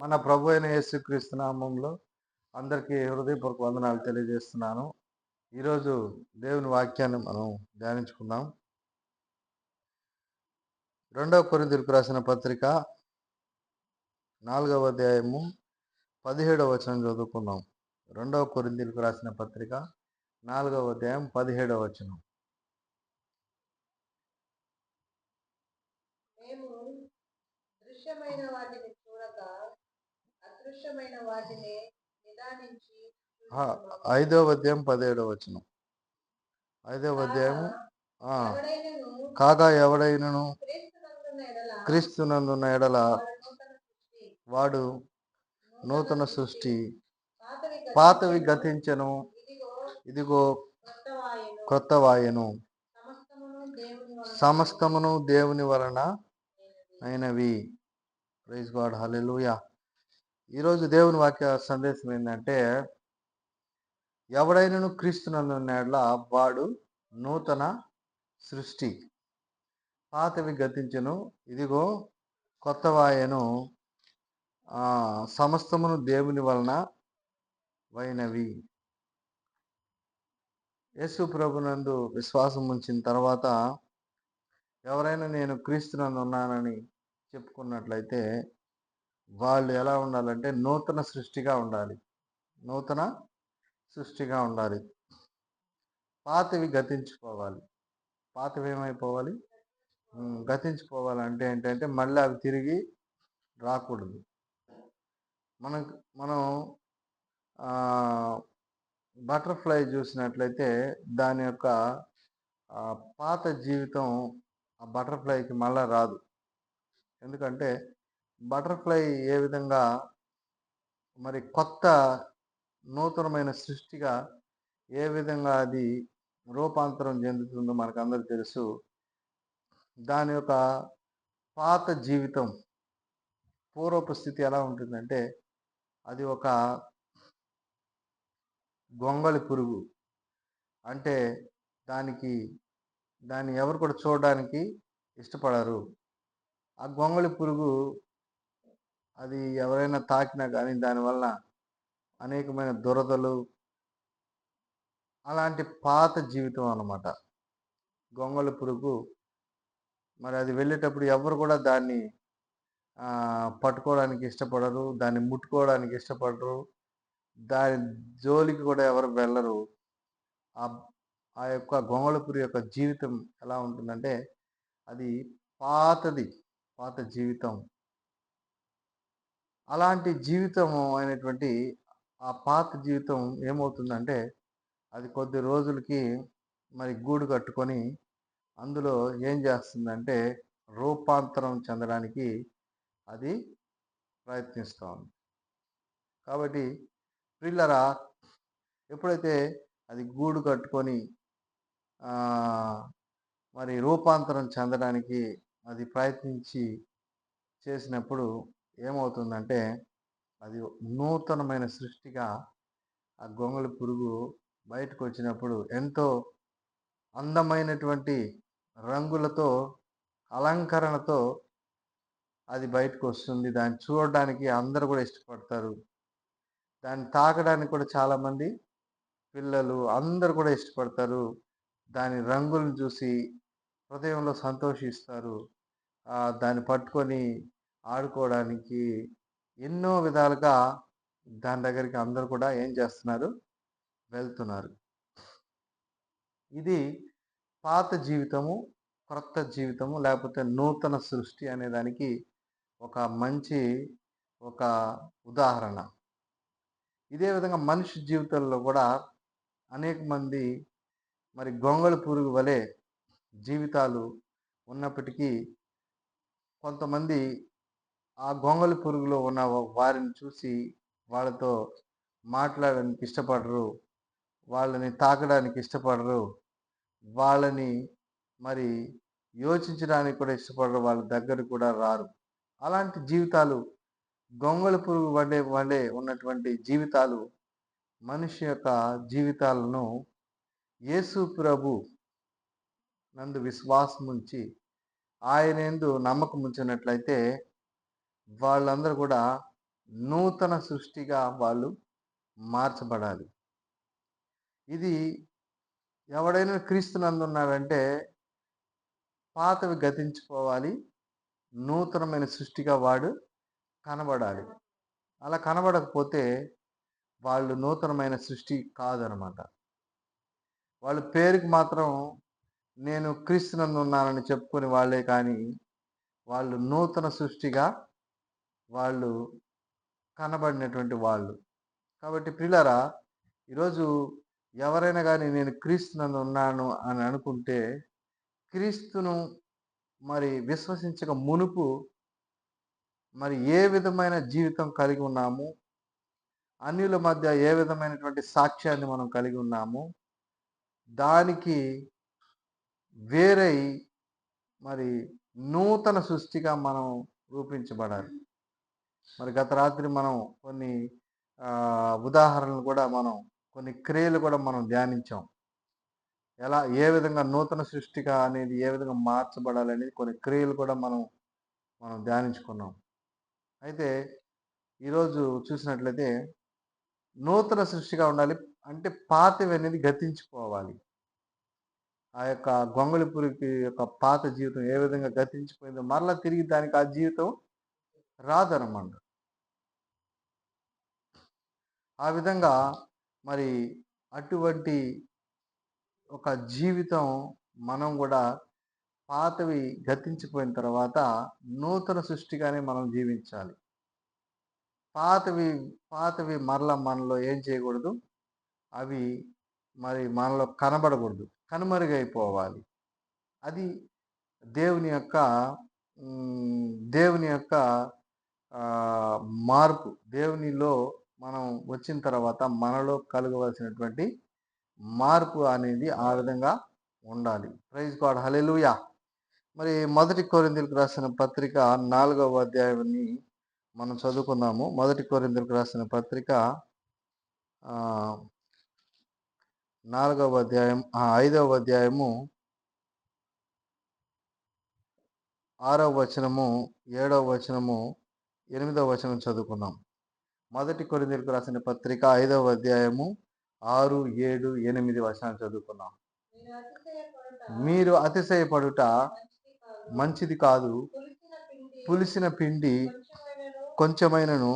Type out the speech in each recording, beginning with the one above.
మన ప్రభు అయిన యేసుక్రీస్తు నామంలో అందరికీ హృదయపూర్వక వందనాలు తెలియజేస్తున్నాను. ఈరోజు దేవుని వాక్యాన్ని మనం ధ్యానించుకుందాం. రెండవ కొరింథీయులకు రాసిన పత్రిక నాలుగవ అధ్యాయము పదిహేడవ వచనం చదువుకుందాం. రెండవ కొరింథీయులకు రాసిన పత్రిక నాలుగవ అధ్యాయం పదిహేడవ వచనం. దృశ్యమైన వాటిని అదృశ్యమైన వాటిని నిదానించి. ఐదవ అధ్యాయం పదిహేడవ వచనం. ఐదవ అధ్యాయం ఆ, ఎవడైనను కాగా ఎవడైనను? క్రీస్తునందున్న ఎడల వాడు నూతన సృష్టి. పాతవి గతించెను. ఇదిగో. క్రొత్త వాయను. సమస్తమును దేవుని వలన. అయినవి. ప్రైజ్ గాడ్ హల్లెలూయా ఈరోజు దేవుని వాక్య సందేశం ఏంటంటే ఎవడైనను క్రీస్తునందున్న వాడు నూతన సృష్టి. పాతవి గతించను ఇదిగో కొత్త వాయను సమస్తమును దేవుని వలన వైనవి. యేసు ప్రభునందు విశ్వాసం ఉంచిన తర్వాత ఎవరైనా నేను క్రీస్తునందు ఉన్నానని చెప్పుకున్నట్లయితే వాళ్ళు ఎలా ఉండాలంటే నూతన సృష్టిగా ఉండాలి. నూతన సృష్టిగా ఉండాలి. పాతవి గతించిపోవాలి. పాతవి ఏమైపోవాలి గతించిపోవాలంటే ఏంటంటే మళ్ళీ అవి తిరిగి రాకూడదు. మనం మనం బటర్ఫ్లై చూసినట్లయితే దాని యొక్క పాత జీవితం ఆ బటర్ఫ్లైకి మళ్ళా రాదు. ఎందుకంటే బటర్ఫ్లై ఏ విధంగా మరి కొత్త నూతనమైన సృష్టిగా ఏ విధంగా అది రూపాంతరం చెందుతుందో మనకు అందరికి తెలుసు. దాని యొక్క పాత జీవితం పూర్వపు స్థితి ఎలా ఉంటుందంటే అది ఒక గొంగళి పురుగు. అంటే దానికి దాన్ని ఎవరు కూడా చూడడానికి ఇష్టపడరు. ఆ గొంగళి పురుగు అది ఎవరైనా తాకినా కానీ దానివల్ల అనేకమైన దురదలు అలాంటి పాత జీవితం అన్నమాట. గొంగళ పురుగు. మరి అది వెళ్ళేటప్పుడు ఎవరు కూడా దాన్ని పట్టుకోవడానికి ఇష్టపడరు దాన్ని ముట్టుకోవడానికి ఇష్టపడరు. దాని జోలికి కూడా ఎవరు వెళ్ళరు. ఆ ఆ యొక్క గొంగళపురి యొక్క జీవితం ఎలా ఉంటుందంటే అది పాతది పాత జీవితం. అలాంటి జీవితం అయినటువంటి ఆ పాత జీవితం ఏమవుతుందంటే అది కొద్ది రోజులకి మరి గూడు కట్టుకొని అందులో ఏం చేస్తుందంటే రూపాంతరం చెందడానికి అది ప్రయత్నిస్తూ ఉంది. కాబట్టి పిల్లరా ఎప్పుడైతే అది గూడు కట్టుకొని మరి రూపాంతరం చెందడానికి అది ప్రయత్నించి చేసినప్పుడు ఏమవుతుందంటే అది నూతనమైన సృష్టిగా ఆ గొంగళి పురుగు బయటకు వచ్చినప్పుడు ఎంతో అందమైనటువంటి రంగులతో అలంకరణతో అది బయటకు వస్తుంది దాన్ని చూడడానికి అందరూ కూడా ఇష్టపడతారు. దాన్ని తాకడానికి కూడా చాలామంది పిల్లలు అందరూ కూడా ఇష్టపడతారు. దాని రంగులను చూసి హృదయంలో సంతోషిస్తారు. దాన్ని పట్టుకొని ఆడుకోవడానికి ఎన్నో విధాలుగా దాని దగ్గరికి అందరూ కూడా ఏం చేస్తున్నారు? వెళ్తున్నారు. ఇది పాత జీవితము క్రొత్త జీవితము లేకపోతే నూతన సృష్టి అనే దానికి ఒక మంచి ఒక ఉదాహరణ. ఇదే విధంగా మనిషి జీవితంలో కూడా అనేక మంది మరి గొంగళి పురుగు వలె జీవితాలు ఉన్నప్పటికీ కొంతమంది ఆ గొంగళి పురుగులో ఉన్న వారిని చూసి వాళ్ళతో మాట్లాడడానికి ఇష్టపడరు. వాళ్ళని తాకడానికి ఇష్టపడరు. వాళ్ళని మరి యోచించడానికి కూడా ఇష్టపడరు. వాళ్ళ దగ్గర కూడా రారు. అలాంటి జీవితాలు గొంగళి పురుగు వండే వండే ఉన్నటువంటి జీవితాలు మనిషి యొక్క జీవితాలను యేసు ప్రభు నందు విశ్వాసం ఉంచి ఆయన ఎందు నమ్మకం ఉంచినట్లయితే వాళ్ళందరూ కూడా నూతన సృష్టిగా వాళ్ళు మార్చబడాలి. ఇది ఎవడైనా క్రీస్తునందు ఉన్నాడంటే పాతవి గతించిపోవాలి నూతనమైన సృష్టిగా వాడు కనబడాలి. అలా కనబడకపోతే వాళ్ళు నూతనమైన సృష్టి కాదనమాట. వాళ్ళు పేరుకి మాత్రం నేను క్రీస్తునందు ఉన్నానని చెప్పుకొని వాళ్ళే కానీ వాళ్ళు నూతన సృష్టిగా వాళ్ళు కనబడినటువంటి వాళ్ళు. కాబట్టి పిల్లరా ఈరోజు ఎవరైనా కానీ నేను క్రీస్తునందు ఉన్నాను అని అనుకుంటే క్రీస్తును మరి విశ్వసించక మునుపు మరి ఏ విధమైన జీవితం కలిగి ఉన్నాము? అన్యుల మధ్య ఏ విధమైనటువంటి సాక్ష్యాన్ని మనం కలిగి ఉన్నాము? దానికి వేరై మరి నూతన సృష్టిగా మనం రూపించబడాలి. మరి గత రాత్రి మనం కొన్ని ఉదాహరణలు కూడా మనం కొన్ని క్రియలు కూడా మనం ధ్యానించాం. ఎలా ఏ విధంగా నూతన సృష్టిగా అనేది ఏ విధంగా మార్చబడాలి అనేది కొన్ని క్రియలు కూడా మనం మనం ధ్యానించుకున్నాం. అయితే ఈరోజు చూసినట్లయితే నూతన సృష్టిగా ఉండాలి అంటే పాతవి అనేది గతించిపోవాలి. ఆ యొక్క గొంగళి పురికి యొక్క పాత జీవితం ఏ విధంగా గతించిపోయిందో మరలా తిరిగి దానికి ఆ జీవితం రాదనమాట. ఆ విధంగా మరి అటువంటి ఒక జీవితం మనం కూడా పాతవి గతించిపోయిన తర్వాత నూతన సృష్టిగానే మనం జీవించాలి. పాతవి పాతవి మరల మనలో ఏం చేయకూడదు? అవి మరి మనలో కనబడకూడదు. కనుమరుగైపోవాలి. అది దేవుని యొక్క దేవుని యొక్క మార్పు దేవునిలో మనం వచ్చిన తర్వాత మనలో కలగవలసినటువంటి మార్పు అనేది ఆ విధంగా ఉండాలి. ప్రైజ్ గాడ్ హలెలుయా మరి మొదటి కోరిందులకు రాసిన పత్రిక నాలుగవ అధ్యాయాన్ని మనం చదువుకుందాము. మొదటి కోరిందులకు రాసిన పత్రిక నాలుగవ అధ్యాయం ఐదవ అధ్యాయము ఆరవ వచనము ఏడవ వచనము ఎనిమిదవ వచనం చదువుకుందాం. మొదటి కొరిందులకు రాసిన పత్రిక ఐదవ అధ్యాయము ఆరు ఏడు ఎనిమిది వచనాలు చదువుకున్నాం మీరు అతిశయపడుట మంచిది కాదు. పులిసిన పిండి కొంచెమైనను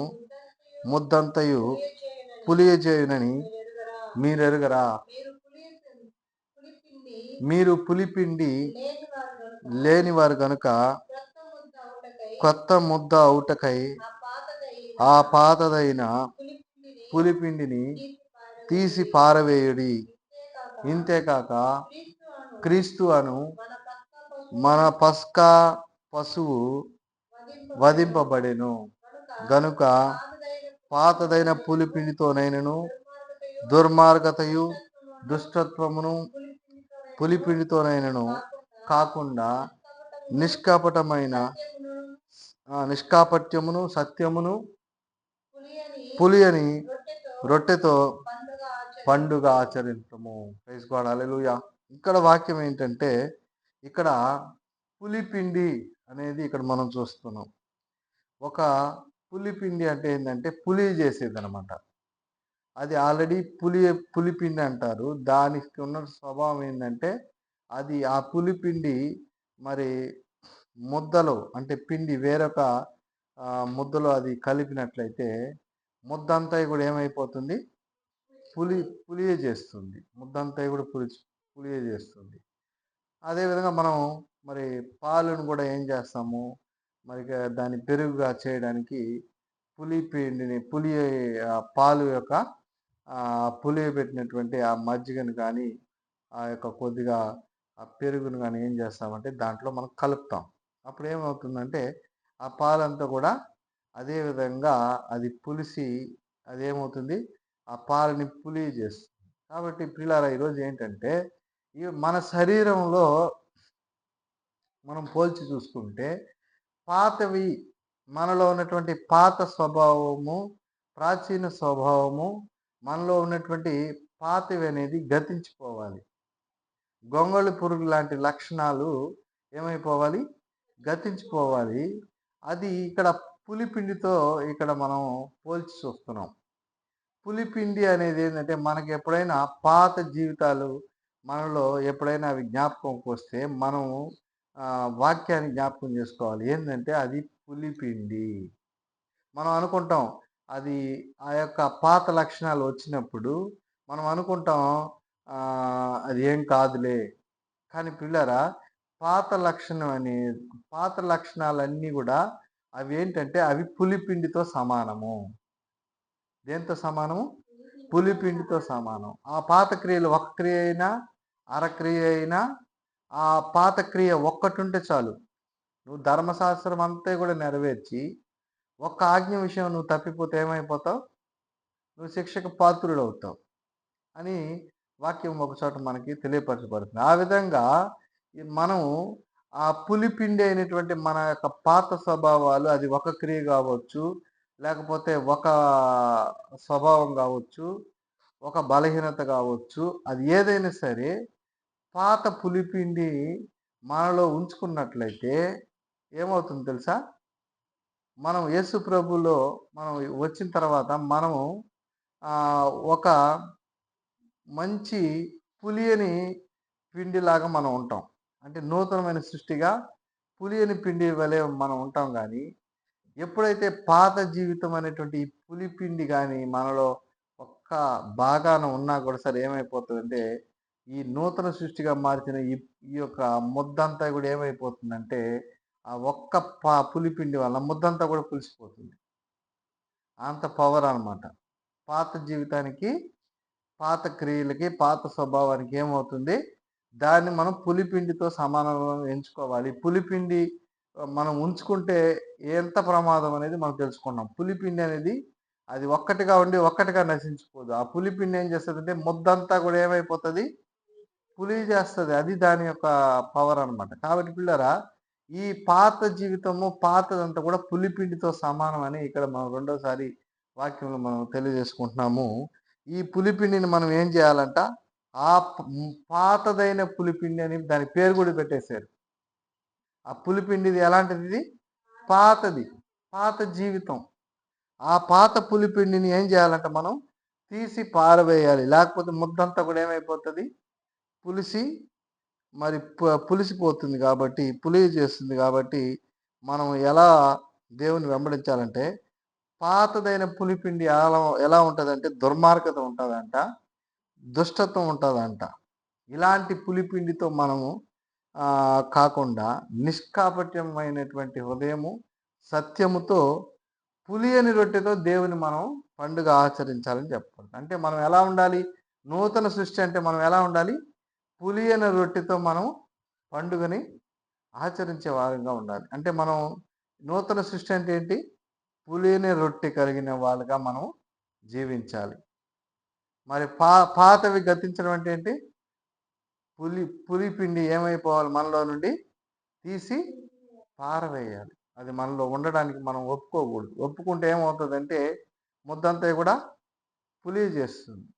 ముద్దంతయు పులియజేయునని మీరు ఎరుగరా? మీరెరుగరా? మీరు పులిపిండి లేనివారు గనుక లేని వారు గనుక క్రొత్త ముద్ద అవుటకై కొత్త ముద్ద అవుటకై ఆ పాతదైన పులిపిండిని తీసి పారవేయుడి ఇంతేకాక క్రీస్తు అను మన పస్కా పశువు వధింపబడెను. గనుక పాతదైన పులిపిండితోనైనను దుర్మార్గతయు, దుష్టత్వమును, పులిపిండితోనైనను కాకుండా నిష్కపటమైన నిష్కాపట్యమును సత్యమును పులియని రొట్టెతో పండుగ ఆచరించము. ప్రైజ్ ఇక్కడ వాక్యం ఏంటంటే ఇక్కడ పులిపిండి అనేది ఇక్కడ మనం చూస్తున్నాం. ఒక పులిపిండి అంటే ఏంటంటే పులి చేసేది అనమాట అది ఆల్రెడీ పులి పులిపిండి అంటారు. దానికి ఉన్న స్వభావం ఏంటంటే అది ఆ పులిపిండి మరి ముద్దలో అంటే పిండి వేరొక ముద్దలో అది కలిపినట్లయితే ముద్దంతా కూడా ఏమైపోతుంది? పులి పులియే చేస్తుంది. ముద్దంతా కూడా పులి పులియ చేస్తుంది. అదేవిధంగా మనం మరి పాలను కూడా ఏం చేస్తాము? మరి దాన్ని పెరుగుగా చేయడానికి పులి పిండిని పులి ఆ పాలు యొక్క పులియబెట్టినటువంటి ఆ మజ్జిగను కానీ ఆ యొక్క కొద్దిగా ఆ పెరుగును కానీ ఏం చేస్తామంటే దాంట్లో మనం కలుపుతాం. అప్పుడు ఏమవుతుందంటే ఆ పాలంతా కూడా అదేవిధంగా అది పులిసి అదేమవుతుంది? ఆ పాలని పులి చేస్తుంది. కాబట్టి పిల్లల ఈరోజు ఏంటంటే ఈ మన శరీరంలో మనం పోల్చి చూసుకుంటే పాతవి మనలో ఉన్నటువంటి పాత స్వభావము ప్రాచీన స్వభావము మనలో ఉన్నటువంటి పాతవి అనేది గతించిపోవాలి. గొంగళి పురుగు లాంటి లక్షణాలు ఏమైపోవాలి? గతించుకోవాలి. అది ఇక్కడ పులిపిండితో ఇక్కడ మనం పోల్చి చూస్తున్నాం. పులిపిండి అనేది ఏంటంటే మనకి ఎప్పుడైనా పాత జీవితాలు మనలో ఎప్పుడైనా అవి జ్ఞాపకంకి వస్తే మనం వాక్యాన్ని జ్ఞాపకం చేసుకోవాలి. ఏంటంటే అది పులిపిండి మనం అనుకుంటాం అది ఆ యొక్క పాత లక్షణాలు వచ్చినప్పుడు మనం అనుకుంటాం అది ఏం కాదులే. కానీ పిల్లరా పాత లక్షణం అనే పాత లక్షణాలన్నీ కూడా అవి ఏంటంటే అవి పులిపిండితో సమానము. దేంతో సమానము? పులిపిండితో సమానం. ఆ పాత క్రియలు ఒక క్రియ అయినా అరక్రియ అయినా ఆ పాత క్రియ ఒక్కటి ఉంటే చాలు. నువ్వు ధర్మశాస్త్రం అంతా కూడా నెరవేర్చి ఒక్క ఆజ్ఞ విషయం నువ్వు తప్పిపోతే ఏమైపోతావు? నువ్వు శిక్షకు పాత్రుడు అవుతావు అని వాక్యం ఒక చోట మనకి తెలియపరచబడుతుంది. ఆ విధంగా మనం ఆ పులిపిండి అయినటువంటి మన యొక్క పాత స్వభావాలు అది ఒక క్రియ కావచ్చు లేకపోతే ఒక స్వభావం కావచ్చు ఒక బలహీనత కావచ్చు అది ఏదైనా సరే పాత పులిపిండి మనలో ఉంచుకున్నట్లయితే ఏమవుతుంది తెలుసా? మనం యేసు ప్రభులో మనం వచ్చిన తర్వాత మనము ఒక మంచి పులియని పిండిలాగా మనం ఉంటాం. అంటే నూతనమైన సృష్టిగా పులియని పిండి వలె మనం ఉంటాం కానీ ఎప్పుడైతే పాత జీవితం అనేటువంటి ఈ పులిపిండి కానీ మనలో ఒక్క బాగాన ఉన్నా కూడా సరే ఏమైపోతుందంటే ఈ నూతన సృష్టిగా మార్చిన ఈ ఈ యొక్క ముద్దంతా కూడా ఏమైపోతుందంటే ఆ ఒక్క పా పులిపిండి వల్ల ముద్దంతా కూడా పులిసిపోతుంది. అంత పవర్ అనమాట పాత జీవితానికి పాత క్రియలకి పాత స్వభావానికి ఏమవుతుంది? దాన్ని మనం పులిపిండితో సమానంగా ఎంచుకోవాలి. పులిపిండి మనం ఉంచుకుంటే ఎంత ప్రమాదం అనేది మనం తెలుసుకున్నాం. పులిపిండి అనేది అది ఒక్కటిగా ఉండి ఒక్కటిగా నశించిపోదు. ఆ పులిపిండి ఏం చేస్తుంది అంటే ముద్దంతా కూడా ఏమైపోతుంది? పులి చేస్తుంది. అది దాని యొక్క పవర్ అన్నమాట. కాబట్టి పిల్లరా ఈ పాత జీవితము పాతదంతా కూడా పులిపిండితో సమానం అని ఇక్కడ మనం రెండోసారి వాక్యంలో మనం తెలియజేసుకుంటున్నాము. ఈ పులిపిండిని మనం ఏం చేయాలంట? ఆ పాతదైన పులిపిండి అని దాని పేరు కూడా పెట్టేశారు. ఆ పులిపిండిది ఎలాంటిది ఇది పాతది పాత జీవితం. ఆ పాత పులిపిండిని ఏం చేయాలంటే మనం తీసి పారవేయాలి. లేకపోతే ముద్దంతా కూడా ఏమైపోతుంది? పులిసి మరి పులిసిపోతుంది కాబట్టి పులి చేస్తుంది కాబట్టి మనం ఎలా దేవుని వెంబడించాలంటే పాతదైన పులిపిండి ఎలా ఎలా ఉంటుందంటే దుర్మార్గత ఉంటుందంట. దుష్టత్వం ఉంటుందంట. ఇలాంటి పులిపిండితో మనము కాకుండా నిష్కాపట్యమైనటువంటి హృదయము సత్యముతో పులియని రొట్టెతో దేవుని మనం పండుగ ఆచరించాలని చెప్పకూడదు. అంటే మనం ఎలా ఉండాలి? నూతన సృష్టి అంటే మనం ఎలా ఉండాలి? పులియని రొట్టెతో మనం పండుగని ఆచరించే వారంగా ఉండాలి. అంటే మనం నూతన సృష్టి అంటే ఏంటి? పులియని రొట్టె కలిగిన వాళ్ళుగా మనం జీవించాలి. మరి పా పాతవి గతించడం అంటే ఏంటి? పులి పులి పిండి ఏమైపోవాలి మనలో నుండి? తీసి పారవేయాలి. అది మనలో ఉండడానికి మనం ఒప్పుకోకూడదు. ఒప్పుకుంటే ఏమవుతుందంటే ముద్దంతా కూడా పులి చేస్తుంది.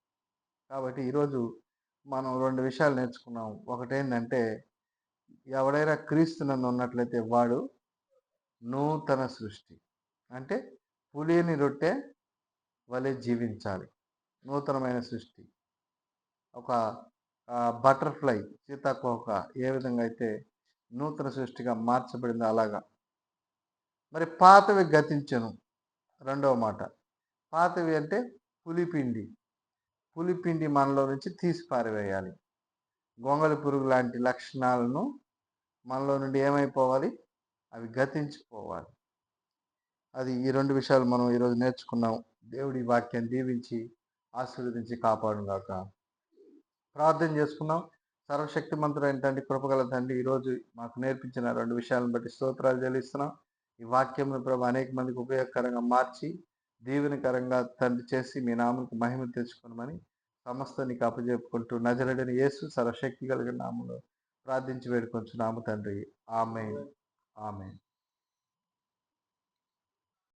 కాబట్టి ఈరోజు మనం రెండు విషయాలు నేర్చుకున్నాం. ఒకటేంటంటే ఎవడైనా క్రీస్తు నన్ను ఉన్నట్లయితే వాడు నూతన సృష్టి. అంటే పులిని రొట్టె వలె జీవించాలి. నూతనమైన సృష్టి. ఒక బటర్ఫ్లై సీతాకోక ఏ విధంగా అయితే నూతన సృష్టిగా మార్చబడిందో అలాగా. మరి పాతవి గతించను. రెండవ మాట. పాతవి అంటే పులిపిండి. పులిపిండి మనలో నుంచి తీసి పారివేయాలి గొంగళి పురుగు లాంటి లక్షణాలను మనలో నుండి ఏమైపోవాలి? అవి గతించిపోవాలి. అది ఈ రెండు విషయాలు మనం ఈరోజు నేర్చుకున్నాం. దేవుడి వాక్యాన్ని దీవించి ఆశీర్వదించి కాపాడుగాక. ప్రార్థన చేసుకున్నాం సర్వశక్తి మంత్రులు ఏంటంటే కృపగల తండ్రి ఈరోజు మాకు నేర్పించిన రెండు విషయాలను బట్టి స్తోత్రాలు చెల్లిస్తున్నాం. ఈ వాక్యంను ప్రభు అనేక మందికి ఉపయోగకరంగా మార్చి దీవెనకరంగా తండ్రి చేసి మీ నామకు మహిమ తెచ్చుకోనమని సమస్త నీకు అప్పజెప్పుకుంటూ నజరడని యేసు సర్వశక్తి కలిగిన నామంలో ప్రార్థించి వేడుకొంచున్నాము తండ్రి. ఆమె ఆమె